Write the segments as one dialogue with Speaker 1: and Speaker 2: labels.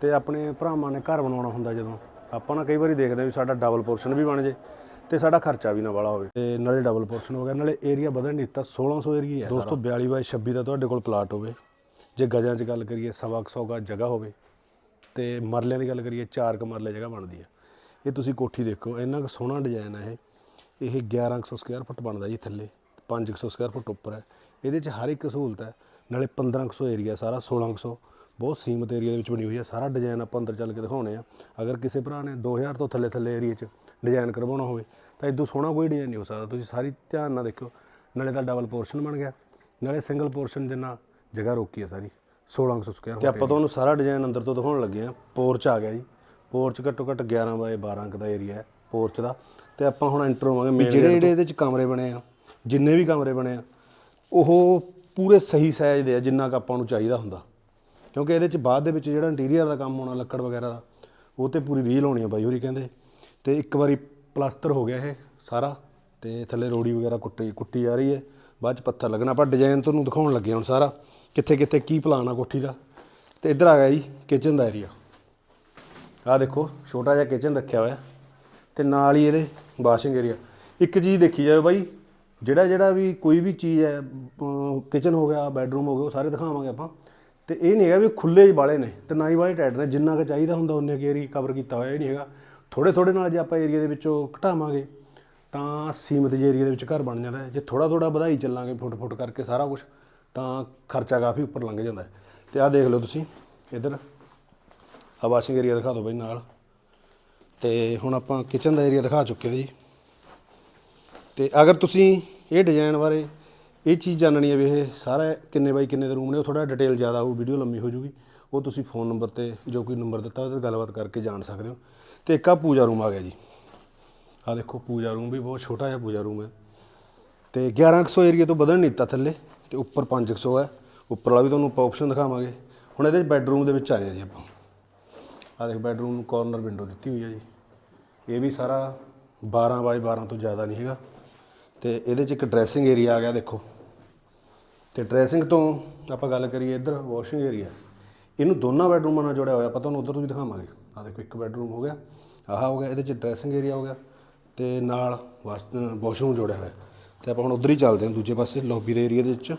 Speaker 1: ਤੇ ਆਪਣੇ ਭਰਾਵਾਂ ਨੇ ਘਰ ਬਣਾਉਣਾ ਹੁੰਦਾ ਜਦੋਂ। ਆਪਾਂ ਨਾ ਕਈ ਵਾਰੀ ਦੇਖਦੇ ਵੀ ਸਾਡਾ ਡਬਲ ਪੋਰਸ਼ਨ ਵੀ ਬਣ ਜੇ ਤੇ ਸਾਡਾ ਖਰਚਾ ਵੀ ਨਾ ਵਾਲਾ ਹੋਵੇ। ਤੇ ਨਾਲੇ ਡਬਲ ਪੋਰਸ਼ਨ ਹੋ ਗਿਆ, ਨਾਲੇ ਏਰੀਆ ਵਧਣ ਨਹੀਂ ਦਿੱਤਾ 1600 ਏਰੀਆ ਹੈ ਦੋਸਤੋ 42 ਬਾਈ 26 ਦਾ ਤੁਹਾਡੇ ਕੋਲ ਪਲਾਟ ਹੋਵੇ, ਜੇ ਗਜਾਂ 'ਚ ਗੱਲ ਕਰੀਏ, ਸਵਾ ਕੁ ਸੌ ਗਜ ਜਗ੍ਹਾ ਹੋਵੇ, ਤੇ ਮਰਲਿਆਂ ਦੀ ਗੱਲ ਕਰੀਏ, ਚਾਰ ਕ ਮਰਲੇ ਜਗ੍ਹਾ ਬਣਦੀ ਆ ਇਹ ਤੁਸੀਂ ਕੋਠੀ ਦੇਖੋ, ਇੰਨਾ ਕੁ ਸੋਹਣਾ ਡਿਜ਼ਾਈਨ ਹੈ ਇਹ। ਇਹ 1100 ਸਕੁਅਰ ਫੁੱਟ ਬਣਦਾ ਜੀ ਥੱਲੇ 500 ਸਕੁਅਰ ਫੁੱਟ ਉੱਪਰ ਹੈ। ਇਹਦੇ 'ਚ ਹਰ ਇੱਕ ਸਹੂਲਤ ਹੈ, ਨਾਲੇ 1500 ਏਰੀਆ ਸਾਰਾ 1600 ਬਹੁਤ ਸੀਮਤ ਏਰੀਆ ਦੇ ਵਿੱਚ ਬਣੀ ਹੋਈ ਹੈ ਸਾਰਾ ਡਿਜ਼ਾਈਨ ਆਪਾਂ ਅੰਦਰ ਚੱਲ ਕੇ ਦਿਖਾਉਣੇ ਆ। ਅਗਰ ਕਿਸੇ ਭਰਾ ਨੇ 2000 ਤੋਂ ਥੱਲੇ ਥੱਲੇ ਏਰੀਆ 'ਚ ਡਿਜ਼ਾਈਨ ਕਰਵਾਉਣਾ ਹੋਵੇ ਤਾਂ ਇਦੋਂ ਸੋਹਣਾ ਕੋਈ ਡਿਜ਼ਾਈਨ ਨਹੀਂ ਹੋ ਸਕਦਾ। ਤੁਸੀਂ ਸਾਰੀ ਧਿਆਨ ਨਾਲ ਦੇਖਿਓ ਨਾਲੇ ਤਾਂ ਡਬਲ ਪੋਰਸ਼ਨ ਬਣ ਗਿਆ। ਨਾਲੇ ਸਿੰਗਲ ਪੋਰਸ਼ਨ ਜਿੰਨਾ ਜਗ੍ਹਾ ਰੋਕੀ ਹੈ ਸਾਰੀ 1600 ਸਕੁਅਰ ਤੇ ਆਪਾਂ ਤੁਹਾਨੂੰ ਸਾਰਾ ਡਿਜ਼ਾਈਨ ਅੰਦਰ ਤੋਂ ਦਿਖਾਉਣ ਲੱਗੇ ਆ ਪੋਰਚ ਆ ਗਿਆ ਜੀ। ਪੋਰਚ ਘੱਟੋ ਘੱਟ 11 ਬਾਏ 12 ਕੁ ਦਾ ਏਰੀਆ ਹੈ ਪੋਰਚ ਦਾ। ਤੇ ਆਪਾਂ ਹੁਣ ਐਂਟਰ ਹੋਵਾਂਗੇ ਮੇਨ ਜਿਹੜੇ ਜਿਹੜੇ ਇਹਦੇ ਚ ਕਮਰੇ ਬਣੇ ਆ ਜਿੰਨੇ ਵੀ ਕਮਰੇ ਬਣੇ ਆ ਉਹ ਪੂਰੇ ਸਹੀ ਸਾਈਜ਼ ਦੇ ਆ ਜਿੰਨਾ ਕੁ ਆਪਾਂ ਨੂੰ ਚਾਹੀਦਾ ਹੁੰਦਾ। ਕਿਉਂਕਿ ਇਹਦੇ ਚ ਬਾਅਦ ਦੇ ਵਿੱਚ ਜਿਹੜਾ ਇੰਟੀਰੀਅਰ ਦਾ ਕੰਮ ਹੋਣਾ ਲੱਕੜ ਵਗੈਰਾ ਦਾ, ਉਹ ਤੇ ਪੂਰੀ ਰੀਲ ਹੋਣੀ ਆ ਬਾਈ ਹੋਰੀ ਕਹਿੰਦੇ। ਤੇ ਇੱਕ ਵਾਰੀ ਪਲਾਸਟਰ ਹੋ ਗਿਆ ਇਹ ਸਾਰਾ, ਤੇ ਥੱਲੇ ਰੋੜੀ ਵਗੈਰਾ ਕੁੱਟੀ ਕੁੱਟੀ ਜਾ ਰਹੀ ਹੈ। ਬਾਅਦ ਚ ਪੱਥਰ ਲੱਗਣਾ ਆਪਾਂ ਡਿਜ਼ਾਈਨ ਤੁਹਾਨੂੰ ਦਿਖਾਉਣ ਲੱਗੇ ਹੁਣ ਸਾਰਾ, ਕਿੱਥੇ ਕਿੱਥੇ ਕੀ ਪਲਾਨ ਆ ਕੋਠੀ ਦਾ। ਤੇ ਇੱਧਰ ਆ ਗਿਆ ਜੀ ਕਿਚਨ ਦਾ ਏਰੀਆ ਆਹ ਦੇਖੋ, ਛੋਟਾ ਜਿਹਾ ਕਿਚਨ ਰੱਖਿਆ ਹੋਇਆ। ਤੇ ਨਾਲ ਹੀ ਇਹਦੇ ਵਾਸ਼ਿੰਗ ਏਰੀਆ ਇੱਕ ਚੀਜ਼ ਦੇਖੀ ਜਾਵੇ ਬਾਈ, ਜਿਹੜਾ ਜਿਹੜਾ ਵੀ ਕੋਈ ਵੀ ਚੀਜ਼ ਹੈ ਕਿਚਨ ਹੋ ਗਿਆ ਬੈੱਡਰੂਮ ਹੋ ਗਿਆ, ਉਹ ਸਾਰੇ ਦਿਖਾਵਾਂਗੇ ਆਪਾਂ। ਤੇ ਇਹ ਨਹੀਂ ਹੈਗਾ ਵੀ ਖੁੱਲੇ ਜਿਹੇ ਵਾਲੇ ਨੇ ਤੇ ਨਾ ਹੀ ਵਾਲੇ ਟਾਈਟ ਨੇ, ਜਿੰਨਾ ਕੁ ਚਾਹੀਦਾ ਹੁੰਦਾ ਉਹਨੇ ਕੁ ਏਰੀਆ ਕਵਰ ਕੀਤਾ ਹੋਇਆ, ਇਹ ਨਹੀਂ ਹੈਗਾ। ਥੋੜੇ ਥੋੜੇ ਨਾਲ ਜੇ ਆਪਾਂ ਏਰੀਆ ਦੇ ਵਿੱਚੋਂ ਘਟਾਵਾਂਗੇ, ਤਾਂ ਸੀਮਤ ਜੇ ਏਰੀਆ ਦੇ ਵਿੱਚ ਘਰ ਬਣ ਜਾਂਦਾ ਹੈ। ਜੇ ਥੋੜਾ ਥੋੜਾ ਵਧਾਈ ਚੱਲਾਂਗੇ ਫੁੱਟ ਫੁੱਟ ਕਰਕੇ ਸਾਰਾ ਕੁਝ ਤਾਂ ਖਰਚਾ ਕਾਫੀ ਉੱਪਰ ਲੰਘ ਜਾਂਦਾ ਹੈ। ਤੇ ਆਹ ਦੇਖ ਲਓ ਤੁਸੀਂ, ਇੱਧਰ ਆ ਵਾਸ਼ਿੰਗ ਏਰੀਆ ਦਿਖਾ ਦਿਓ ਬਈ ਨਾਲ। ਤੇ ਹੁਣ ਆਪਾਂ ਕਿਚਨ ਦਾ ਏਰੀਆ ਦਿਖਾ ਚੁੱਕੇ ਹਾਂ ਜੀ। ਤੇ ਅਗਰ ਤੁਸੀਂ ਇਹ ਡਿਜ਼ਾਈਨ ਬਾਰੇ ਇਹ ਚੀਜ਼ ਜਾਣਨੀ ਹੈ ਵੀ ਇਹ ਸਾਰਾ ਕਿੰਨੇ ਬਾਈ ਕਿੰਨੇ ਦੇ ਰੂਮ ਨੇ, ਉਹ ਥੋੜਾ ਡਿਟੇਲ ਜ਼ਿਆਦਾ ਹੋਊ ਵੀਡੀਓ ਲੰਮੀ ਹੋ ਜੂਗੀ ਉਹ ਤੁਸੀਂ ਫੋਨ ਨੰਬਰ ਤੇ ਜੋ ਕੋਈ ਨੰਬਰ ਦਿੱਤਾ, ਉਹਦੇ ਤੇ ਗੱਲਬਾਤ ਕਰਕੇ ਜਾਣ ਸਕਦੇ ਹੋ। ਤੇ ਇੱਕ ਆ ਪੂਜਾ ਰੂਮ ਆ ਗਿਆ ਜੀ। ਆ ਦੇਖੋ, ਪੂਜਾ ਰੂਮ ਵੀ ਬਹੁਤ ਛੋਟਾ ਜਿਹਾ ਪੂਜਾ ਰੂਮ ਹੈ। ਤੇ 1100 ਏਰੀਆ ਤੋਂ ਵਧਣ ਨਹੀਂ ਦਿੱਤਾ ਥੱਲੇ, ਤੇ ਉੱਪਰ 500 ਹੈ। ਉੱਪਰ ਵਾਲਾ ਵੀ ਤੁਹਾਨੂੰ ਆਪਾਂ ਆਪਸ਼ਨ ਦਿਖਾਵਾਂਗੇ। ਹੁਣ ਇਹਦੇ ਬੈੱਡਰੂਮ ਦੇ ਵਿੱਚ ਆਏ ਆ ਜੀ ਆਪਾਂ। ਆ ਦੇਖ ਬੈੱਡਰੂਮ ਨੂੰ ਕਾਰਨਰ ਵਿੰਡੋ ਦਿੱਤੀ ਹੋਈ ਹੈ ਜੀ। ਇਹ ਵੀ ਸਾਰਾ 12 ਬਾਈ 12 ਤੋਂ ਜ਼ਿਆਦਾ ਨਹੀਂ ਹੈਗਾ। ਤੇ ਇਹਦੇ 'ਚ ਇੱਕ ਡਰੈਸਿੰਗ ਏਰੀਆ ਆ ਗਿਆ ਦੇਖੋ। ਤੇ ਡਰੈਸਿੰਗ ਤੋਂ ਆਪਾਂ ਗੱਲ ਕਰੀਏ ਇੱਧਰ ਵਾਸ਼ਿੰਗ ਏਰੀਆ ਇਹਨੂੰ ਦੋਨਾਂ ਬੈਡਰੂਮਾਂ ਨਾਲ ਜੋੜਿਆ ਹੋਇਆ, ਆਪਾਂ ਤੁਹਾਨੂੰ ਉਧਰ ਤੋਂ ਵੀ ਦਿਖਾਵਾਂਗੇ। ਆ ਦੇਖੋ, ਇੱਕ ਬੈਡਰੂਮ ਹੋ ਗਿਆ, ਆਹ ਹੋ ਗਿਆ, ਇਹਦੇ 'ਚ ਡਰੈਸਿੰਗ ਏਰੀਆ ਹੋ ਗਿਆ, ਤੇ ਨਾਲ ਵਾਸ਼ਰੂਮ ਜੋੜਿਆ ਹੋਇਆ। ਤੇ ਆਪਾਂ ਹੁਣ ਉਧਰ ਹੀ ਚੱਲਦੇ ਹਾਂ, ਦੂਜੇ ਪਾਸੇ ਲੌਬੀ ਦੇ ਏਰੀਆ ਦੇ ਵਿੱਚ।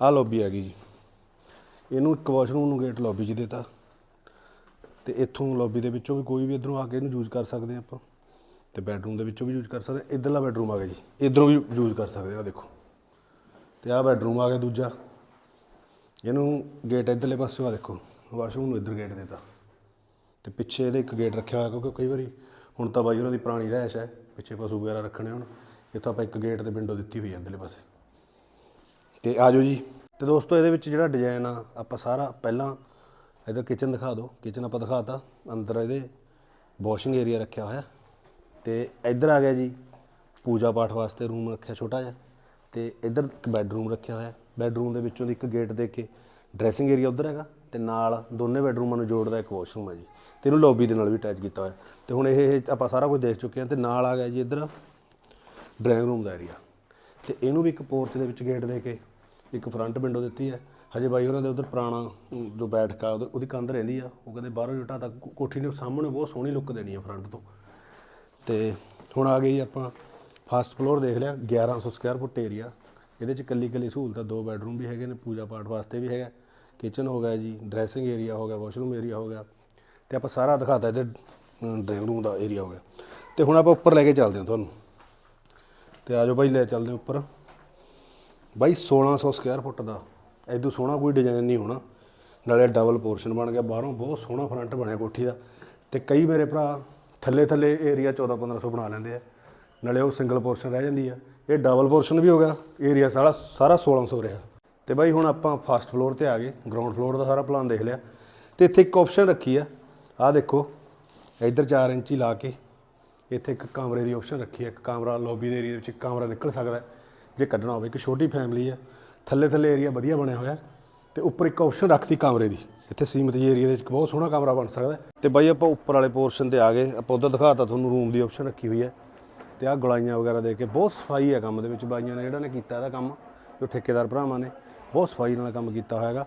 Speaker 1: ਆਹ ਲੌਬੀ ਆ ਗਈ ਜੀ। ਇਹਨੂੰ ਇੱਕ ਵਾਸ਼ਰੂਮ ਨੂੰ ਗੇਟ ਲੌਬੀ 'ਚ ਦੇਤਾ। ਤੇ ਇੱਥੋਂ ਲੌਬੀ ਦੇ ਵਿੱਚੋਂ ਵੀ ਕੋਈ ਵੀ ਇਧਰੋਂ ਆ ਕੇ ਇਹਨੂੰ ਯੂਜ਼ ਕਰ ਸਕਦੇ ਹਾਂ ਆਪਾਂ। ਤੇ ਬੈਡਰੂਮ ਦੇ ਵਿੱਚੋਂ ਵੀ ਯੂਜ਼ ਕਰ ਸਕਦੇ ਹਾਂ ਇਧਰਲਾ ਬੈੱਡਰੂਮ ਆ ਗਿਆ ਜੀ। ਇਧਰੋਂ ਵੀ ਯੂਜ਼ ਕਰ ਸਕਦੇ ਹਾਂ ਦੇਖੋ। ਤੇ ਆਹ ਬੈਡਰੂਮ ਆ ਗਿਆ ਦੂਜਾ। ਇਹਨੂੰ ਗੇਟ ਇਧਰਲੇ ਪਾਸੇ ਆ ਦੇਖੋ। ਵਾਸ਼ਰੂਮ ਨੂੰ ਇਧਰ ਗੇਟ ਦੇਤਾ। ਤੇ ਪਿੱਛੇ ਇਹਦੇ ਇੱਕ ਗੇਟ ਰੱਖਿਆ ਹੋਇਆ, ਕਿਉਂਕਿ ਕਈ ਵਾਰੀ ਹੁਣ ਤਾਂ ਬਾਈ ਉਹਨਾਂ ਦੀ ਪੁਰਾਣੀ ਰਹਿਸ਼ ਹੈ। ਪਿੱਛੇ ਪਸ਼ੂ ਵਗੈਰਾ ਰੱਖਣੇ ਹੁਣ। ਇੱਥੋਂ ਆਪਾਂ ਇੱਕ ਗੇਟ ਤੇ ਵਿੰਡੋ ਦਿੱਤੀ ਹੋਈ ਹੈ ਇਧਰਲੇ ਪਾਸੇ। ਤੇ ਜਾਓ ਜੀ। ਤੇ ਦੋਸਤੋ, ਇਹਦੇ ਵਿੱਚ ਜਿਹੜਾ ਡਿਜ਼ਾਈਨ ਆ, ਆਪਾਂ ਸਾਰਾ ਪਹਿਲਾਂ ਇਹਦਾ ਕਿਚਨ ਦਿਖਾ ਦਿਓ। ਕਿਚਨ ਆਪਾਂ ਦਿਖਾਤਾ। ਅੰਦਰ ਇਹਦੇ ਵਾਸ਼ਿੰਗ ਏਰੀਆ ਰੱਖਿਆ ਹੋਇਆ। ਤੇ ਇੱਧਰ ਆ ਗਿਆ ਜੀ, ਪੂਜਾ ਪਾਠ ਵਾਸਤੇ ਰੂਮ ਰੱਖਿਆ ਛੋਟਾ ਜਿਹਾ ਤੇ ਇੱਧਰ ਇੱਕ ਬੈੱਡਰੂਮ ਰੱਖਿਆ ਹੋਇਆ। ਬੈੱਡਰੂਮ ਦੇ ਵਿੱਚੋਂ ਦੀ ਇੱਕ ਗੇਟ ਦੇ ਕੇ ਡਰੈਸਿੰਗ ਏਰੀਆ ਉੱਧਰ ਹੈਗਾ ਤੇ ਨਾਲ ਦੋਨੇ ਬੈੱਡਰੂਮਾਂ ਨੂੰ ਜੋੜਦਾ ਇੱਕ ਵਾਸ਼ਰੂਮ ਹੈ ਜੀ। ਤੇ ਇਹਨੂੰ ਲੌਬੀ ਦੇ ਨਾਲ ਵੀ ਅਟੈਚ ਕੀਤਾ ਹੋਇਆ। ਤੇ ਹੁਣ ਇਹ ਆਪਾਂ ਸਾਰਾ ਕੁਝ ਦੇਖ ਚੁੱਕੇ ਹਾਂ ਤੇ ਨਾਲ ਆ ਗਿਆ ਜੀ ਇੱਧਰ ਡਰਾਇੰਗ ਰੂਮ ਦਾ ਏਰੀਆ ਤੇ ਇਹਨੂੰ ਵੀ ਇੱਕ ਪੋਰਚ ਦੇ ਵਿੱਚ ਗੇਟ ਦੇ ਕੇ ਇੱਕ ਫਰੰਟ ਵਿੰਡੋ ਦਿੱਤੀ ਹੈ। ਹਜੇ ਬਾਈ ਉਹਨਾਂ ਦੇ ਉਧਰ ਪੁਰਾਣਾ ਜੋ ਬੈਠਕਾ ਉਹਦੀ ਕੰਧ ਰਹਿੰਦੀ ਆ। ਉਹ ਕਹਿੰਦੇ ਬਾਹਰੋਂ ਜਟਾ ਤੱਕ ਕੋਠੀ ਨੇ ਸਾਹਮਣੇ ਬਹੁਤ ਸੋਹਣੀ ਲੁੱਕ ਦੇਣੀ ਆ ਫਰੰਟ ਤੋਂ। ਤੇ ਹੁਣ ਆ ਗਈ ਆਪਾਂ ਫਸਟ ਫਲੋਰ ਦੇਖ ਲਿਆ 1100 ਸਕੁਅਰ ਫੁੱਟ ਏਰੀਆ ਇਹਦੇ ਚ ਕੱਲੀ ਕੱਲੀ ਸਹੂਲਤਾਂ, ਦੋ ਬੈਡਰੂਮ ਵੀ ਹੈਗੇ ਨੇ, ਪੂਜਾ ਪਾਠ ਵਾਸਤੇ ਵੀ ਹੈਗਾ। ਕਿਚਨ ਹੋ ਗਿਆ ਜੀ ਡਰੈਸਿੰਗ ਏਰੀਆ ਹੋ ਗਿਆ ਵਾਸ਼ਰੂਮ ਏਰੀਆ ਹੋ ਗਿਆ। ਤੇ ਆਪਾਂ ਸਾਰਾ ਦਿਖਾਤਾ ਇਹਦੇ ਡਰਾਇੰਗ ਰੂਮ ਦਾ ਏਰੀਆ ਹੋ ਗਿਆ। ਤੇ ਹੁਣ ਆਪਾਂ ਉੱਪਰ ਲੈ ਕੇ ਚੱਲਦੇ ਹਾਂ ਤੁਹਾਨੂੰ। ਤੇ ਆਜੋ ਬਾਈ, ਲੈ ਚੱਲਦੇ ਹਾਂ ਉੱਪਰ। ਬਾਈ 1600 ਸਕੁਅਰ ਫੁੱਟ ਦਾ। ਐਦੋਂ ਸੋਹਣਾ ਕੋਈ ਡਿਜ਼ਾਈਨ ਨਹੀਂ ਹੋਣਾ। ਨਾਲੇ ਡਬਲ ਪੋਰਸ਼ਨ ਬਣ ਗਿਆ, ਬਾਹਰੋਂ ਬਹੁਤ ਸੋਹਣਾ ਫਰੰਟ ਬਣਿਆ ਕੋਠੀ ਦਾ। ਤੇ ਕਈ ਮੇਰੇ ਭਰਾ ਥੱਲੇ ਥੱਲੇ ਏਰੀਆ 14 1500 ਬਣਾ ਲੈਂਦੇ ਆ। ਨਾਲੇ ਉਹ ਸਿੰਗਲ ਪੋਰਸ਼ਨ ਰਹਿ ਜਾਂਦੀ ਆ। ਇਹ ਡਬਲ ਪੋਰਸ਼ਨ ਵੀ ਹੋ ਗਿਆ। ਏਰੀਆ ਸਾਰਾ ਸਾਰਾ 1600 ਰਿਹਾ। ਤੇ ਬਾਈ ਹੁਣ ਆਪਾਂ ਫਸਟ ਫਲੋਰ ਤੇ ਆ ਗਏ। ਗਰਾਊਂਡ ਫਲੋਰ ਦਾ ਸਾਰਾ ਪਲਾਨ ਦੇਖ ਲਿਆ। ਤੇ ਇੱਥੇ ਇੱਕ ਆਪਸ਼ਨ ਰੱਖੀ ਆ। ਆਹ ਦੇਖੋ, ਇੱਧਰ 4 ਇੰਚੀ ਲਾ ਕੇ ਇੱਥੇ ਇੱਕ ਕਮਰੇ ਦੀ ਆਪਸ਼ਨ ਰੱਖੀ ਹੈ ਇੱਕ ਕਮਰਾ ਲੌਬੀ ਦੇ ਏਰੀਆ ਵਿੱਚ ਇੱਕ ਕਮਰਾ ਨਿਕਲ ਸਕਦਾ। ਜੇ ਕੱਢਣਾ ਹੋਵੇ, ਇੱਕ ਛੋਟੀ ਫੈਮਿਲੀ ਹੈ ਥੱਲੇ ਥੱਲੇ ਏਰੀਆ ਵਧੀਆ ਬਣਿਆ ਹੋਇਆ। ਤੇ ਉੱਪਰ ਇੱਕ ਆਪਸ਼ਨ ਰੱਖਤੀ ਕਮਰੇ ਦੀ। ਇੱਥੇ ਸੀਮਤ ਜਿਹੇ ਏਰੀਆ ਦੇ ਵਿੱਚ ਬਹੁਤ ਸੋਹਣਾ ਕਮਰਾ ਬਣ ਸਕਦਾ ਹੈ। ਤੇ ਬਾਈ ਆਪਾਂ ਉੱਪਰ ਵਾਲੇ ਪੋਰਸ਼ਨ ਤੇ ਆ ਗਏ। ਆਪਾਂ ਉਧਰ ਦਿਖਾਤਾ ਤੁਹਾਨੂੰ ਰੂਮ ਦੀ ਆਪਸ਼ਨ ਰੱਖੀ ਹੋਈ ਹੈ। ਤੇ ਆਹ ਗਲਾਈਆਂ ਵਗੈਰਾ ਦੇ ਕੇ ਬਹੁਤ ਸਫ਼ਾਈ ਹੈ ਕੰਮ ਦੇ ਵਿੱਚ। ਬਾਈਆਂ ਨੇ ਜਿਹੜਾ ਨੇ ਕੀਤਾ ਇਹਦਾ ਕੰਮ, ਜੋ ਠੇਕੇਦਾਰ ਭਰਾਵਾਂ ਨੇ, ਬਹੁਤ ਸਫ਼ਾਈ ਨਾਲ ਕੰਮ ਕੀਤਾ ਹੋਇਆਗਾ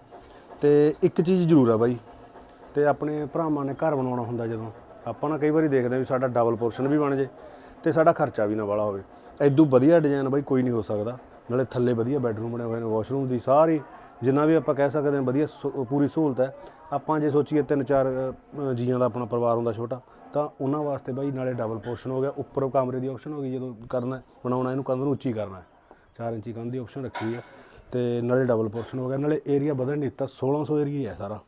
Speaker 1: ਤੇ ਇੱਕ ਚੀਜ਼ ਜ਼ਰੂਰ ਆ ਬਾਈ। ਤੇ ਆਪਣੇ ਭਰਾਵਾਂ ਨੇ ਘਰ ਬਣਾਉਣਾ ਹੁੰਦਾ ਜਦੋਂ, ਆਪਾਂ ਨਾ ਕਈ ਵਾਰੀ ਦੇਖਦੇ ਹਾਂ ਵੀ ਸਾਡਾ ਡਬਲ ਪੋਰਸ਼ਨ ਵੀ ਬਣ ਜੇ ਤੇ ਸਾਡਾ ਖਰਚਾ ਵੀ ਨਾ ਵਾਲਾ ਹੋਵੇ। ਐਦੂ ਵਧੀਆ ਡਿਜ਼ਾਈਨ ਬਾਈ ਕੋਈ ਨਹੀਂ ਹੋ ਸਕਦਾ। ਨਾਲੇ ਥੱਲੇ ਵਧੀਆ ਬੈੱਡਰੂਮ ਬਣੇ ਹੋਏ ਨੇ ਵਾਸ਼ਰੂਮ ਦੀ ਸਾਰੀ ਜਿੰਨਾ ਵੀ ਆਪਾਂ ਕਹਿ ਸਕਦੇ ਹਾਂ ਵਧੀਆ ਸਹੂ- ਪੂਰੀ ਸਹੂਲਤ ਹੈ ਆਪਾਂ ਜੇ ਸੋਚੀਏ ਤਿੰਨ ਚਾਰ ਅ, ਜੀਆਂ ਦਾ ਆਪਣਾ ਪਰਿਵਾਰ ਹੁੰਦਾ ਛੋਟਾ ਤਾਂ ਉਹਨਾਂ ਵਾਸਤੇ ਬਾਈ ਨਾਲੇ ਡਬਲ ਪੋਰਸ਼ਨ ਹੋ ਗਿਆ ਉੱਪਰੋਂ ਕਮਰੇ ਦੀ ਆਪਸ਼ਨ ਹੋ ਗਈ ਜਦੋਂ ਕਰਨਾ ਹੈ, ਬਣਾਉਣਾ ਇਹਨੂੰ ਕੰਧ ਨੂੰ ਉੱਚੀ ਕਰਨਾ ਹੈ 4 ਇੰਚੀ ਕੰਧ ਦੀ ਆਪਸ਼ਨ ਰੱਖੀ ਹੈ ਤੇ ਨਾਲੇ ਡਬਲ ਪੋਰਸ਼ਨ ਹੋ ਗਿਆ ਨਾਲੇ ਏਰੀਆ ਵਧਣ ਨਹੀਂ ਦਿੱਤਾ 1600 ਏਰੀਆ ਹੈ ਸਾਰਾ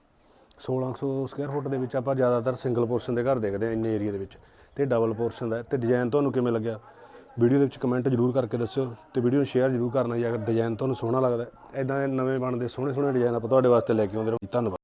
Speaker 1: 1600 ਸਕੁਅਰ ਫੁੱਟ ਦੇ ਵਿੱਚ ਆਪਾਂ ਜ਼ਿਆਦਾਤਰ ਸਿੰਗਲ ਪੋਰਸ਼ਨ ਦੇ ਘਰ ਦੇਖਦੇ ਹਾਂ ਇੰਨੇ ਏਰੀਆ ਦੇ ਵਿੱਚ ਤੇ ਡਬਲ ਪੋਰਸ਼ਨ ਦਾ ਹੈ ਤੇ ਡਿਜ਼ਾਈਨ ਤੁਹਾਨੂੰ ਕਿਵੇਂ ਲੱਗਿਆ? ਵੀਡੀਓ ਦੇ ਵਿੱਚ ਕਮੈਂਟ ਜਰੂਰ ਕਰਕੇ ਦੱਸਿਓ ਤੇ ਵੀਡੀਓ ਨੂੰ ਸ਼ੇਅਰ ਜਰੂਰ ਕਰਨਾ ਜੀ, ਅਗਰ ਡਿਜ਼ਾਈਨ ਤੁਹਾਨੂੰ ਸੋਹਣਾ ਲੱਗਦਾ ਐਦਾਂ ਦੇ ਨਵੇਂ ਬਣਦੇ ਸੋਹਣੇ ਸੋਹਣੇ ਡਿਜ਼ਾਈਨ ਆਪਾਂ ਤੁਹਾਡੇ ਵਾਸਤੇ ਲੈ ਕੇ ਆਉਂਦੇ ਰਹੋ ਧੰਨਵਾਦ।